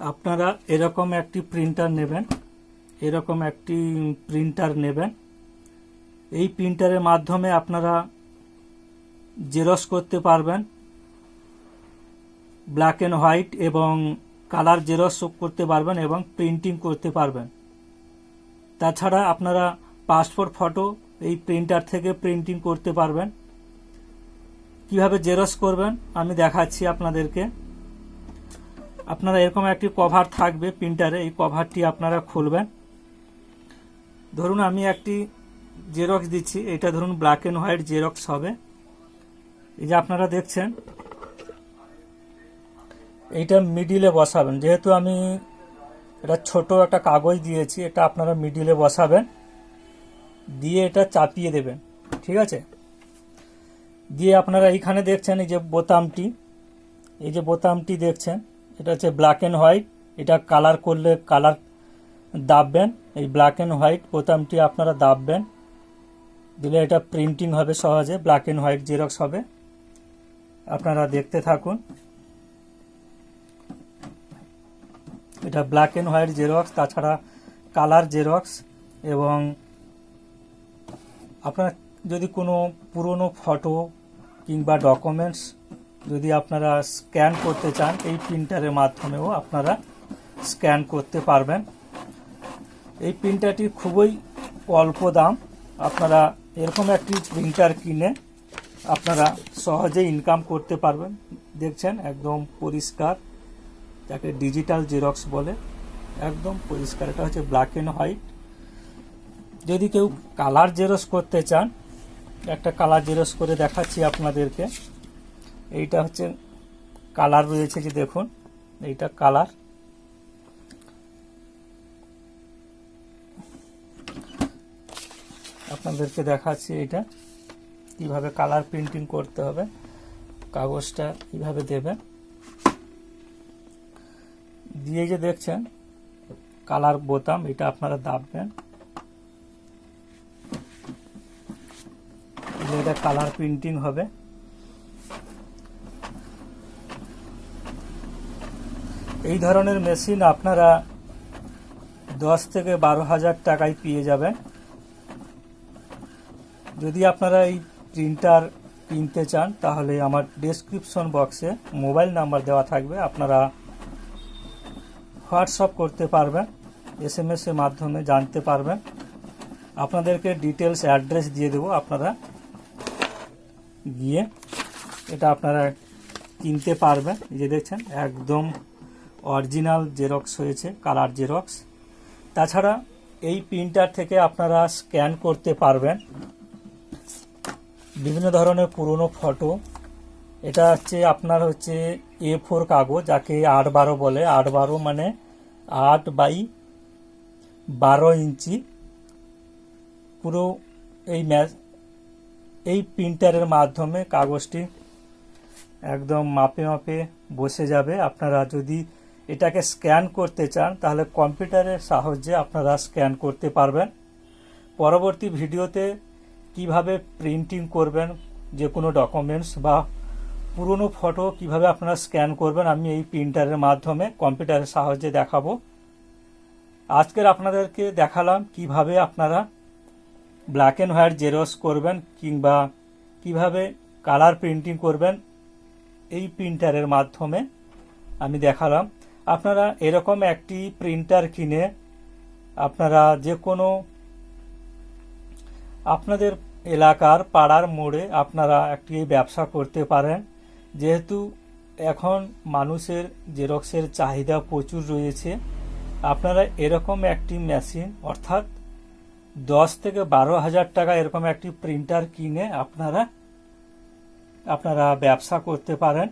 আপনারা এরকম একটি প্রিন্টার নেবেন, এরকম একটি প্রিন্টার নেবেন। এই প্রিন্টারের মাধ্যমে আপনারা জেরক্স করতে পারবেন ব্ল্যাক অ্যান্ড হোয়াইট এবং কালার জেরক্স করতে পারবেন এবং প্রিন্টিং করতে পারবেন। তাছাড়া আপনারা পাসপোর্ট ফটো এই প্রিন্টার থেকে প্রিন্টিং করতে পারবেন। কীভাবে জেরক্স করবেন আমি দেখাচ্ছি আপনাদেরকে। আপনারা এরকম একটি কভার থাকবে প্রিন্টারে এই কভারটি আপনারা খুলবেন। ধরুন আমি একটি জেরক্স দিচ্ছি, এটা ধরুন ব্ল্যাক অ্যান্ড হোয়াইট জেরক্স হবে। এই যে আপনারা দেখছেন, এইটা মিডিলে বসাবেন। যেহেতু আমি এটা ছোট একটা কাগজ দিয়েছি, এটা আপনারা মিডিলে বসাবেন। দিয়ে এটা চাপিয়ে দেবেন, ঠিক আছে? দিয়ে আপনারা এইখানে দেখছেন এই যে বোতামটি। এই যে বোতামটি দেখছেন এটা হচ্ছে ব্ল্যাক অ্যান্ড হোয়াইট এটা কালার করলে কালার দাববেন। এই ব্ল্যাক অ্যান্ড হোয়াইট বোতামটি আপনারা দাববেন। দিলে এটা প্রিন্টিং হবে সহজে। ব্ল্যাক অ্যান্ড হোয়াইট জেরক্স হবে। আপনারা দেখতে থাকুন। এটা ব্ল্যাক অ্যান্ড হোয়াইট জেরক্স তাছাড়া কালার জেরক্স এবং আপনার যদি কোনো পুরনো ফটো কিংবা ডকুমেন্টস যদি আপনারা স্ক্যান করতে চান, এই প্রিন্টারের মাধ্যমেও আপনারা স্ক্যান করতে পারবেন। এই প্রিন্টারটি খুবই অল্প দাম। আপনারা এরকম একটি প্রিন্টার কিনে আপনারা সহজে ইনকাম করতে পারবেন। দেখছেন, একদম পরিষ্কার, যাকে ডিজিটাল জেরক্স বলে, একদম পরিষ্কার। এটা হচ্ছে ব্ল্যাক অ্যান্ড হোয়াইট যদি কেউ কালার জেরক্স করতে চান, একটা কালার জেরক্স করে দেখাচ্ছি আপনাদেরকে। এইটা হচ্ছে কালার রয়েছে যে দেখুন, এইটা কালার। আপনাদেরকে দেখাচ্ছি এটা, কীভাবে কালার প্রিন্টিং করতে হবে। কাগজটা কীভাবে দেবে দিয়ে যে দেখছেন, কালার বোতাম, এটা আপনারা দাববেন। এটা কালার প্রিন্টিং হবে। এই ধরনের মেশিন আপনারা দশ থেকে বারো হাজার টাকায় পেয়ে যাবেন। যদি আপনারা এই প্রিন্টার কিনতে চান, তাহলে আমার ডেসক্রিপশন বক্সে মোবাইল নাম্বার দেওয়া থাকবে। আপনারা হোয়াটসঅ্যাপ করতে পারবেন এস এম এর মাধ্যমে জানতে পারবেন। আপনাদেরকে ডিটেলস অ্যাড্রেস দিয়ে দেবো আপনারা। গিয়ে এটা আপনারা কিনতে পারবেন। যে দেখছেন, একদম অরিজিনাল জেরক্স হয়েছে, কালার জেরক্স। তাছাড়া এই প্রিন্টার থেকে আপনারা স্ক্যান করতে পারবেন। বিভিন্ন ধরনের পুরনো ফটো। এটা হচ্ছে আপনার হচ্ছে এ ফোর কাগজ, যাকে আট বারো বলে। আট বারো মানে আট বাই বারো ইঞ্চি। পুরো এই ম্যাচ এই প্রিন্টারের মাধ্যমে কাগজটি একদম মাপে মাপে বসে যাবে। আপনারা যদি এটাকে স্ক্যান করতে চান, তাহলে কম্পিউটারের সাহায্যে আপনারা স্ক্যান করতে পারবেন। পরবর্তী ভিডিওতে কীভাবে প্রিন্টিং করবেন, যে কোনো ডকুমেন্টস বা পুরনো ফটো কীভাবে আপনারা স্ক্যান করবেন, আমি এই প্রিন্টারের মাধ্যমে কম্পিউটারের সাহায্যে দেখাবো। আজকের আপনাদেরকে দেখালাম কীভাবে আপনারা ব্ল্যাক অ্যান্ড হোয়াইট জেরক্স করবেন কিংবা কীভাবে কালার প্রিন্টিং করবেন। এই প্রিন্টারের মাধ্যমে আমি দেখালাম আপনারা এরকম একটি প্রিন্টার কিনে আপনারা যে কোনো আপনাদের এলাকার পাড়ার মোড়ে আপনারা একটি ব্যবসা করতে পারেন। যেহেতু এখন মানুষের জেরক্সের চাহিদা প্রচুর রয়েছে, আপনারা এরকম একটি মেশিন অর্থাৎ দশ থেকে বারো হাজার টাকা এরকম একটি প্রিন্টার কিনে আপনারা আপনারা ব্যবসা করতে পারেন।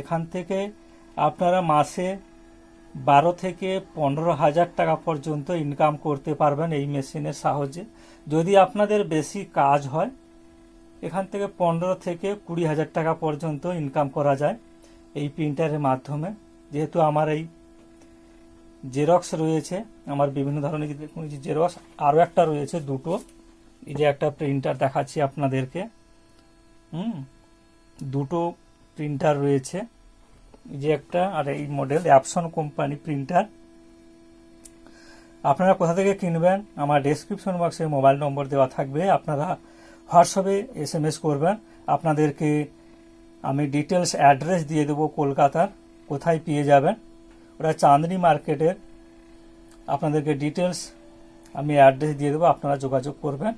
এখান থেকে আপনারা মাসে বারো থেকে পনেরো হাজার টাকা পর্যন্ত ইনকাম করতে পারবেন এই মেশিনের সাহায্যে। যদি আপনাদের বেশি কাজ হয়, এখান থেকে পনেরো থেকে কুড়ি হাজার টাকা পর্যন্ত ইনকাম করা যায় এই প্রিন্টারের মাধ্যমে। যেহেতু আমার এই জেরক্স রয়েছে, আমার বিভিন্ন ধরনের জেরক্স আরও একটা রয়েছে দুটো। এই যে একটা প্রিন্টার দেখাচ্ছি আপনাদেরকে। হুম, দুটো প্রিন্টার রয়েছে। যে একটা, আর এই মডেল অ্যাপসন কোম্পানি প্রিন্টার আপনারা কোথা থেকে কিনবেন? আমার ডেসক্রিপশন বক্সে মোবাইল নম্বর দেওয়া থাকবে। আপনারা হোয়াটসঅ্যাপে এস এম এস করবেন। আপনাদেরকে আমি ডিটেলস অ্যাড্রেস দিয়ে দেবো কলকাতার, কোথায় পেয়ে যাবেন। ওটা চাঁদনি মার্কেটের। আপনাদেরকে ডিটেলস আমি অ্যাড্রেস দিয়ে দেবো, আপনারা যোগাযোগ করবেন।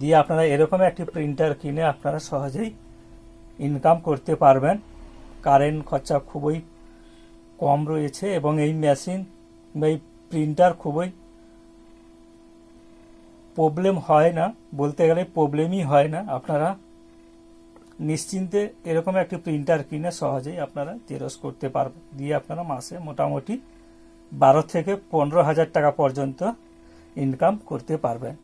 দিয়ে আপনারা এরকম একটি প্রিন্টার কিনে আপনারা সহজেই ইনকাম করতে পারবেন। কারেন্ট খরচা খুবই কম রয়েছে এবং এই মেশিন বা এই প্রিন্টার খুবই প্রবলেম হয় না। বলতে গেলে প্রবলেমই হয় না। আপনারা নিশ্চিন্তে এরকম একটি প্রিন্টার কিনে সহজেই আপনারা জেরক্স করতে পারবেন। দিয়ে আপনারা মাসে মোটামুটি বারো থেকে পনেরো হাজার টাকা পর্যন্ত ইনকাম করতে পারবেন।